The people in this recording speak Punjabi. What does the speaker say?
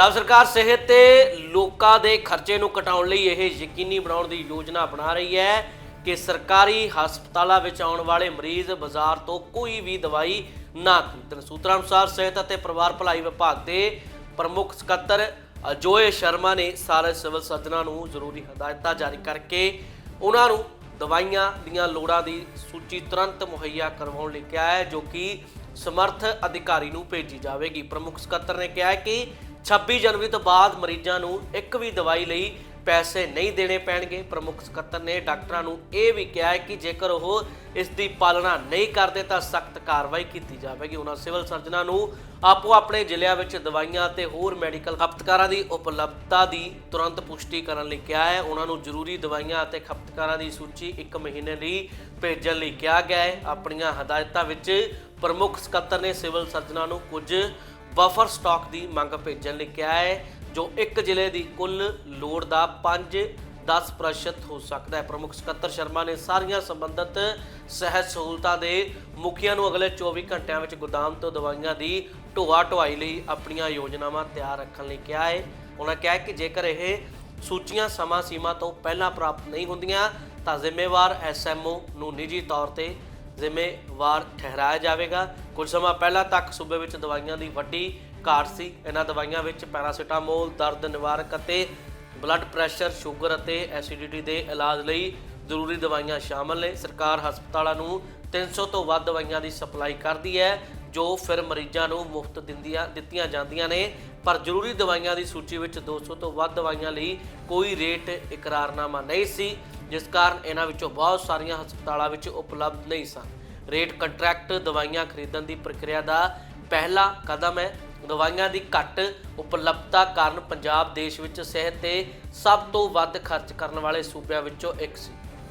ਪੰਜਾਬ ਸਰਕਾਰ ਸਿਹਤ ਤੇ ਲੋਕਾਂ ਦੇ ਖਰਚੇ ਨੂੰ ਘਟਾਉਣ ਲਈ ਇਹ ਯਕੀਨੀ ਬਣਾਉਣ ਦੀ ਯੋਜਨਾ ਬਣਾ ਰਹੀ ਹੈ ਕਿ ਸਰਕਾਰੀ ਹਸਪਤਾਲਾਂ ਵਿੱਚ ਆਉਣ ਵਾਲੇ ਮਰੀਜ਼ ਬਾਜ਼ਾਰ ਤੋਂ ਕੋਈ ਵੀ ਦਵਾਈ ਨਾ ਖਰੀਦਣ। ਸੂਤਰਾਂ ਅਨੁਸਾਰ ਸਿਹਤ ਅਤੇ ਪਰਿਵਾਰ ਭਲਾਈ ਵਿਭਾਗ ਦੇ ਪ੍ਰਮੁੱਖ ਸਕੱਤਰ ਅਜੋਏ ਸ਼ਰਮਾ ਨੇ ਸਾਰੇ ਸਿਵਲ ਸਰਜਨਾਂ ਨੂੰ ਜ਼ਰੂਰੀ ਹਦਾਇਤਾਂ ਜਾਰੀ ਕਰਕੇ ਉਹਨਾਂ ਨੂੰ ਦਵਾਈਆਂ ਦੀਆਂ ਲੋੜਾਂ ਦੀ ਸੂਚੀ ਤੁਰੰਤ ਮੁਹੱਈਆ ਕਰਵਾਉਣ ਲਈ ਕਿਹਾ ਹੈ, ਜੋ ਕਿ ਸਮਰਥ ਅਧਿਕਾਰੀ ਨੂੰ ਭੇਜੀ ਜਾਵੇਗੀ। ਪ੍ਰਮੁੱਖ ਸਕੱਤਰ ਨੇ ਕਿਹਾ ਕਿ 26 ਜਨਵਰੀ ਤੋਂ ਬਾਅਦ ਮਰੀਜ਼ਾਂ ਨੂੰ ਇੱਕ ਵੀ ਦਵਾਈ ਲਈ ਪੈਸੇ ਨਹੀਂ ਦੇਣੇ ਪੈਣਗੇ। ਪ੍ਰਮੁੱਖ ਸਕੱਤਰ ਨੇ ਡਾਕਟਰਾਂ ਨੂੰ ਇਹ ਵੀ ਕਿਹਾ ਹੈ ਕਿ ਜੇਕਰ ਉਹ ਇਸ ਦੀ ਪਾਲਣਾ ਨਹੀਂ ਕਰਦੇ ਤਾਂ ਸਖਤ ਕਾਰਵਾਈ ਕੀਤੀ ਜਾਵੇਗੀ। ਉਹਨਾਂ ਸਿਵਲ ਸਰਜਨਾਂ ਨੂੰ ਆਪੋ ਆਪਣੇ ਜ਼ਿਲ੍ਹਿਆਂ ਵਿੱਚ ਦਵਾਈਆਂ ਅਤੇ ਹੋਰ ਮੈਡੀਕਲ ਖਪਤਕਾਰਾਂ ਦੀ ਉਪਲਬਧਤਾ ਦੀ ਤੁਰੰਤ ਪੁਸ਼ਟੀ ਕਰਨ ਲਈ ਕਿਹਾ ਹੈ। ਉਹਨਾਂ ਨੂੰ ਜ਼ਰੂਰੀ ਦਵਾਈਆਂ ਅਤੇ ਖਪਤਕਾਰਾਂ ਦੀ ਸੂਚੀ 1 ਮਹੀਨੇ ਲਈ ਭੇਜਣ ਲਈ ਕਿਹਾ ਗਿਆ ਹੈ। ਆਪਣੀਆਂ ਹਦਾਇਤਾਂ ਵਿੱਚ ਪ੍ਰਮੁੱਖ ਸਕੱਤਰ ਨੇ ਸਿਵਲ ਸਰਜਨਾਂ ਨੂੰ ਕੁਝ ਬਫਰ ਸਟਾਕ ਦੀ ਮੰਗ ਭੇਜਣ ਲਈ ਕਿਹਾ ਹੈ, ਜੋ ਇੱਕ ਜ਼ਿਲ੍ਹੇ ਦੀ ਕੁੱਲ ਲੋੜ ਦਾ 5 10% ਹੋ ਸਕਦਾ ਹੈ। ਪ੍ਰਮੁੱਖ ਸਕੱਤਰ ਸ਼ਰਮਾ ਨੇ ਸਾਰੀਆਂ ਸੰਬੰਧਿਤ ਸਿਹਤ ਸਹੂਲਤਾਂ ਦੇ ਮੁਖੀਆਂ ਨੂੰ ਅਗਲੇ 24 ਘੰਟਿਆਂ ਵਿੱਚ ਗੋਦਾਮ ਤੋਂ ਦਵਾਈਆਂ ਦੀ ਢੋਆ ਢੁਆਈ ਲਈ ਆਪਣੀਆਂ ਯੋਜਨਾਵਾਂ ਤਿਆਰ ਰੱਖਣ ਲਈ ਕਿਹਾ ਹੈ। ਉਹਨਾਂ ਕਿਹਾ ਕਿ ਜੇਕਰ ਇਹ ਸੂਚੀਆਂ ਸਮਾਂ ਸੀਮਾ ਤੋਂ ਪਹਿਲਾਂ ਪ੍ਰਾਪਤ ਨਹੀਂ ਹੁੰਦੀਆਂ, ਤਾਂ ਜ਼ਿੰਮੇਵਾਰ ਐਸਐਮਓ ਨੂੰ ਨਿੱਜੀ ਤੌਰ ਤੇ ਜ਼ਿੰਮੇਵਾਰ ਠਹਿਰਾਇਆ ਜਾਵੇਗਾ। ਕੁਝ ਸਮਾਂ ਪਹਿਲਾਂ ਤੱਕ ਸੂਬੇ ਵਿੱਚ ਦਵਾਈਆਂ ਦੀ ਵੱਡੀ ਘਾਟ ਸੀ। ਇਹਨਾਂ ਦਵਾਈਆਂ ਵਿੱਚ ਪੈਰਾਸੀਟਾਮੋਲ, ਦਰਦ ਨਿਵਾਰਕ ਅਤੇ ਬਲੱਡ ਪ੍ਰੈਸ਼ਰ, ਸ਼ੂਗਰ ਅਤੇ ਐਸਿਡਿਟੀ ਦੇ ਇਲਾਜ ਲਈ ਜ਼ਰੂਰੀ ਦਵਾਈਆਂ ਸ਼ਾਮਲ ਨੇ। ਸਰਕਾਰ ਹਸਪਤਾਲਾਂ ਨੂੰ 300 ਤੋਂ ਵੱਧ ਦਵਾਈਆਂ ਦੀ ਸਪਲਾਈ ਕਰਦੀ ਹੈ, ਜੋ ਫਿਰ ਮਰੀਜ਼ਾਂ ਨੂੰ ਮੁਫਤ ਦਿੰਦੀਆਂ ਦਿੱਤੀਆਂ ਜਾਂਦੀਆਂ ਨੇ। ਪਰ ਜ਼ਰੂਰੀ ਦਵਾਈਆਂ ਦੀ ਸੂਚੀ ਵਿੱਚ 200 ਤੋਂ ਵੱਧ ਦਵਾਈਆਂ ਲਈ ਕੋਈ ਰੇਟ ਇਕਰਾਰਨਾਮਾ ਨਹੀਂ ਸੀ। ਜਿਸ ਕਾਰਨ ਇਹਨਾਂ ਵਿੱਚੋਂ ਬਹੁਤ ਸਾਰੀਆਂ ਹਸਪਤਾਲਾਂ ਵਿੱਚ ਉਪਲਬਧ ਨਹੀਂ ਸਨ। ਰੇਟ ਕੰਟਰੈਕਟ ਦਵਾਈਆਂ ਖਰੀਦਣ ਦੀ ਪ੍ਰਕਿਰਿਆ ਦਾ ਪਹਿਲਾ ਕਦਮ ਹੈ। ਦਵਾਈਆਂ ਦੀ ਘੱਟ ਉਪਲਬਧਤਾ ਕਾਰਨ ਪੰਜਾਬ ਦੇਸ਼ ਵਿੱਚ ਸਿਹਤ ਤੇ ਸਭ ਤੋਂ ਵੱਧ ਖਰਚ ਕਰਨ ਵਾਲੇ ਸੂਬਿਆਂ ਵਿੱਚੋਂ ਇੱਕ ਸੀ।